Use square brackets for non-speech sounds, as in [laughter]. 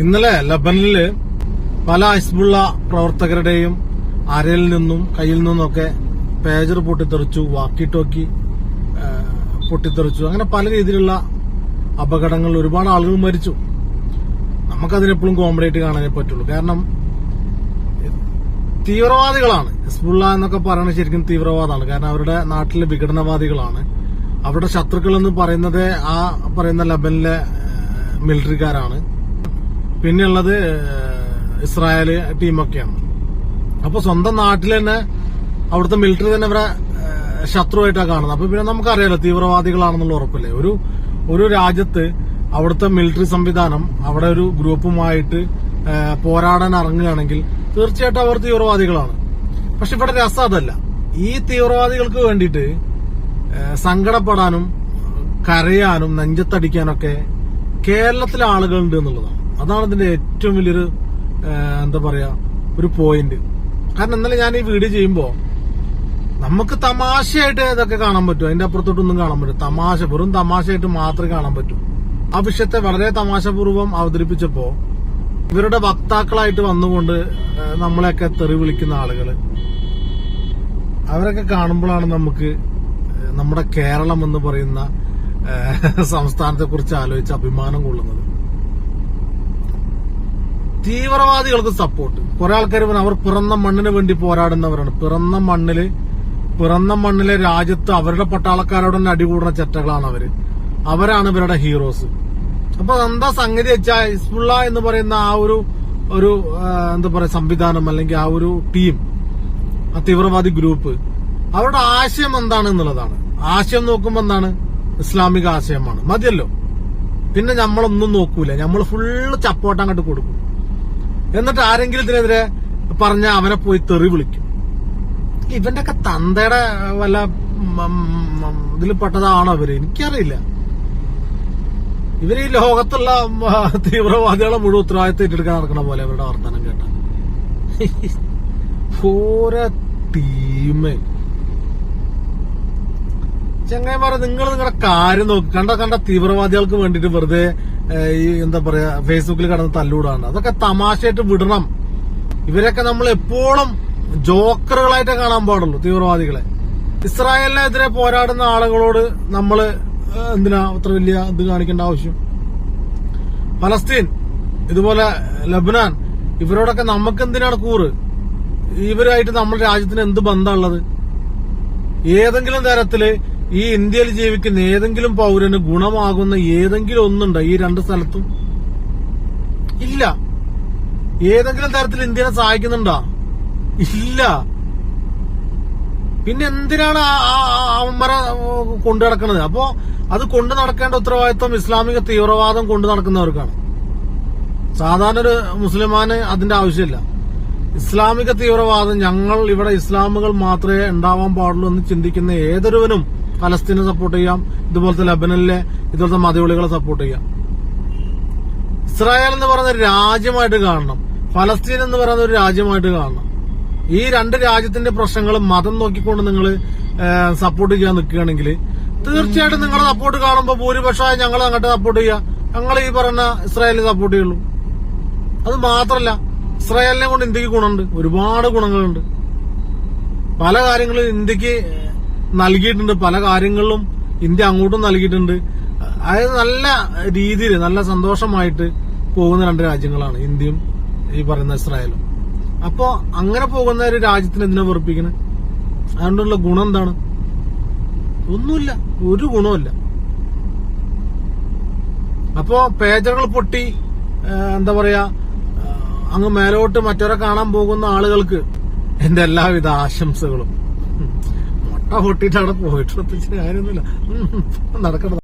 ഇന്നലെ ലബനിൽ പല ഹിസ്ബുള്ള പ്രവർത്തകരുടെയും അരയിൽ നിന്നും കയ്യിൽ നിന്നൊക്കെ പേജർ പൊട്ടിത്തെറിച്ചു വാക്കി ടോക്കി പൊട്ടിത്തെറിച്ചു. അങ്ങനെ പല രീതിയിലുള്ള അപകടങ്ങൾ ഒരുപാട് ആളുകൾ മരിച്ചു. നമുക്കതിനെപ്പോഴും കോമഡേറ്റ് കാണാനേ പറ്റുള്ളൂ. കാരണം തീവ്രവാദികളാണ്. ഹിസ്ബുള്ള എന്നൊക്കെ പറയുന്നത് ശരിക്കും തീവ്രവാദമാണ്. കാരണം അവരുടെ നാട്ടിലെ വിഘടനവാദികളാണ്. അവരുടെ ശത്രുക്കൾ എന്ന് പറയുന്നത് ആ പറയുന്ന ലബനിലെ മിലിറ്ററിക്കാരാണ്. പിന്നെയുള്ളത് ഇസ്രായേൽ ടീമൊക്കെയാണ്. അപ്പൊ സ്വന്തം നാട്ടിൽ തന്നെ അവിടുത്തെ മിലിറ്ററി തന്നെ ഇവരെ ശത്രുവായിട്ടാണ് കാണുന്നത്. അപ്പൊ പിന്നെ നമുക്കറിയാലോ തീവ്രവാദികളാണെന്നുള്ള ഉറപ്പില്ലേ? ഒരു ഒരു രാജ്യത്ത് അവിടുത്തെ മിലിറ്ററി സംവിധാനം അവിടെ ഒരു ഗ്രൂപ്പുമായിട്ട് പോരാടാൻ ഇറങ്ങുകയാണെങ്കിൽ തീർച്ചയായിട്ടും അവർ തീവ്രവാദികളാണ്. പക്ഷെ ഇവിടെ രസം അതല്ല. ഈ തീവ്രവാദികൾക്ക് വേണ്ടിയിട്ട് സങ്കടപ്പെടാനും കരയാനും നെഞ്ചത്തടിക്കാനൊക്കെ കേരളത്തിലെ ആളുകളുണ്ട് എന്നുള്ളതാണ്. അതാണ് ഇതിന്റെ ഏറ്റവും വലിയൊരു എന്താ പറയാ ഒരു പോയിന്റ് കാരണം ഇന്നലെ ഞാൻ ഈ വീഡിയോ ചെയ്യുമ്പോ നമുക്ക് തമാശയായിട്ട് ഇതൊക്കെ കാണാൻ പറ്റും. അതിന്റെ അപ്പുറത്തോട്ടൊന്നും കാണാൻ പറ്റും. തമാശ വെറും തമാശയായിട്ട് മാത്രമേ കാണാൻ പറ്റൂ. ആ വിഷയത്തെ വളരെ തമാശപൂർവം അവതരിപ്പിച്ചപ്പോ ഇവരുടെ വക്താക്കളായിട്ട് വന്നുകൊണ്ട് നമ്മളെയൊക്കെ തെറി വിളിക്കുന്ന ആളുകൾ അവരൊക്കെ കാണുമ്പോഴാണ് നമുക്ക് നമ്മുടെ കേരളം എന്ന് പറയുന്ന സംസ്ഥാനത്തെ കുറിച്ച് ആലോചിച്ച് അഭിമാനം കൊള്ളുന്നത്. തീവ്രവാദികൾക്ക് സപ്പോർട്ട് കുറെ ആൾക്കാർ പറഞ്ഞു അവർ പിറന്ന മണ്ണിന് വേണ്ടി പോരാടുന്നവരാണ്. പിറന്ന മണ്ണിൽ പിറന്ന മണ്ണിലെ രാജ്യത്ത് അവരുടെ പട്ടാളക്കാരോട് തന്നെ അടികൂടുന്ന ചെറ്റകളാണ് അവർ. അവരാണ് ഇവരുടെ ഹീറോസ് അപ്പൊ എന്താ സംഗതി വെച്ചാൽ ഹിസ്ബുള്ള എന്ന് പറയുന്ന ആ ഒരു ഒരു എന്താ പറയാ സംവിധാനം അല്ലെങ്കിൽ ആ ഒരു ടീം ആ തീവ്രവാദി ഗ്രൂപ്പ് അവരുടെ ആശയം എന്താണ് എന്നുള്ളതാണ്. ആശയം നോക്കുമ്പോ എന്താണ്? ഇസ്ലാമിക ആശയമാണ്. മതിയല്ലോ? പിന്നെ നമ്മളൊന്നും നോക്കൂല. നമ്മൾ ഫുള്ള് ചപ്പോട്ടം അങ്ങോട്ട് കൊടുക്കും. എന്നിട്ട് ആരെങ്കിലും ഇതിനെതിരെ പറഞ്ഞ അവനെ പോയി തെറി വിളിക്കും. ഇവന്റെ ഒക്കെ തന്തയുടെ വല്ല ഇതിൽ പെട്ടതാണോ ഇവർ? എനിക്കറിയില്ല. ഇവർ ഈ ലോകത്തുള്ള തീവ്രവാദികളെ മുഴുവൻ ഉത്തരവാദിത്തം ഏറ്റെടുക്കാൻ നടക്കണ പോലെ അവരുടെ വർത്തമാനം കേട്ട. ഓരോ [laughs] ചങ്ങായിമാരെ നിങ്ങൾ നിങ്ങളുടെ കാര്യം നോക്കി. കണ്ട കണ്ട തീവ്രവാദികൾക്ക് വേണ്ടിട്ട് വെറുതെ ഈ എന്താ പറയാ ഫേസ്ബുക്കിൽ കടന്ന് തല്ലൂടാണ്. അതൊക്കെ തമാശയായിട്ട് വിടണം. ഇവരൊക്കെ നമ്മൾ എപ്പോഴും ജോക്കറുകളായിട്ട് കാണാൻ പാടുള്ളൂ തീവ്രവാദികളെ. ഇസ്രായേലിനെതിരെ പോരാടുന്ന ആളുകളോട് നമ്മൾ എന്തിനാ അത്ര വലിയ ഇത് കാണിക്കേണ്ട ആവശ്യം? ഫലസ്തീൻ ഇതുപോലെ ലബനാൻ ഇവരോടൊക്കെ നമുക്ക് എന്തിനാണ് കൂറ്? ഇവരായിട്ട് നമ്മുടെ രാജ്യത്തിന് എന്ത് ബന്ധമുള്ളത് ഏതെങ്കിലും തരത്തിൽ ഈ ഇന്ത്യയിൽ ജീവിക്കുന്ന ഏതെങ്കിലും പൗരന് ഗുണമാകുന്ന ഏതെങ്കിലും ഒന്നുണ്ടോ ഈ രണ്ട് സ്ഥലത്തും? ഇല്ല. ഏതെങ്കിലും തരത്തിൽ ഇന്ത്യനെ സഹായിക്കുന്നുണ്ടോ? ഇല്ല. പിന്നെ എന്തിനാണ് അവന്മാരെ കൊണ്ടു നടക്കുന്നത്? അപ്പോ അത് കൊണ്ടു നടക്കേണ്ട ഉത്തരവാദിത്വം ഇസ്ലാമിക തീവ്രവാദം കൊണ്ടു നടക്കുന്നവർക്കാണ്. സാധാരണ ഒരു മുസ്ലിമാന് അതിന്റെ ആവശ്യമില്ല. ഇസ്ലാമിക തീവ്രവാദം ഞങ്ങൾ ഇവിടെ ഇസ്ലാമുകൾ മാത്രമേ ഉണ്ടാവാൻ പാടുള്ളൂ എന്ന് ചിന്തിക്കുന്ന ഏതൊരുവനും ഫലസ്തീനെ സപ്പോർട്ട് ചെയ്യാം. ഇതുപോലത്തെ ലബനനിലെ ഇതുപോലത്തെ മതവിളികളെ സപ്പോർട്ട് ചെയ്യാം. ഇസ്രായേൽ എന്ന് പറയുന്ന ഒരു രാജ്യമായിട്ട് കാണണം. ഫലസ്തീൻ എന്ന് പറയുന്ന ഒരു രാജ്യമായിട്ട് കാണണം. ഈ രണ്ട് രാജ്യത്തിന്റെ പ്രശ്നങ്ങൾ മതം നോക്കിക്കൊണ്ട് നിങ്ങൾ സപ്പോർട്ട് ചെയ്യാൻ നിൽക്കുകയാണെങ്കിൽ തീർച്ചയായിട്ടും നിങ്ങളെ സപ്പോർട്ട് കാണുമ്പോൾ ഭൂരിപക്ഷമായി ഞങ്ങൾ അങ്ങോട്ട് സപ്പോർട്ട് ചെയ്യുക ഞങ്ങൾ ഈ പറഞ്ഞ ഇസ്രായേലിനെ സപ്പോർട്ട് ചെയ്യുള്ളൂ. അത് മാത്രല്ല ഇസ്രായേലിനെ കൊണ്ട് ഇന്ത്യയ്ക്ക് ഗുണമുണ്ട്. ഒരുപാട് ഗുണങ്ങളുണ്ട്. പല കാര്യങ്ങളും ഇന്ത്യയ്ക്ക് നൽകിയിട്ടുണ്ട്. പല കാര്യങ്ങളിലും ഇന്ത്യ അങ്ങോട്ടും നൽകിയിട്ടുണ്ട്. അതായത് നല്ല രീതിയിൽ നല്ല സന്തോഷമായിട്ട് പോകുന്ന രണ്ട് രാജ്യങ്ങളാണ് ഇന്ത്യയും ഈ പറയുന്ന ഇസ്രായേലും. അപ്പോ അങ്ങനെ പോകുന്ന ഒരു രാജ്യത്തിന് എന്തിനാ വെറുപ്പിക്കണേ? അതുകൊണ്ടുള്ള ഗുണം എന്താണ്? ഒന്നുമില്ല. ഒരു ഗുണമില്ല അപ്പോ പേജറുകൾ പൊട്ടി എന്താ പറയാ അങ്ങ് മേലോട്ട് മറ്റവരെ കാണാൻ പോകുന്ന ആളുകൾക്ക് എന്റെ എല്ലാവിധ ആശംസകളും. ഉം. പൊട്ടിട്ട് അവിടെ പോയിട്ട് ഉം. നടക്കണം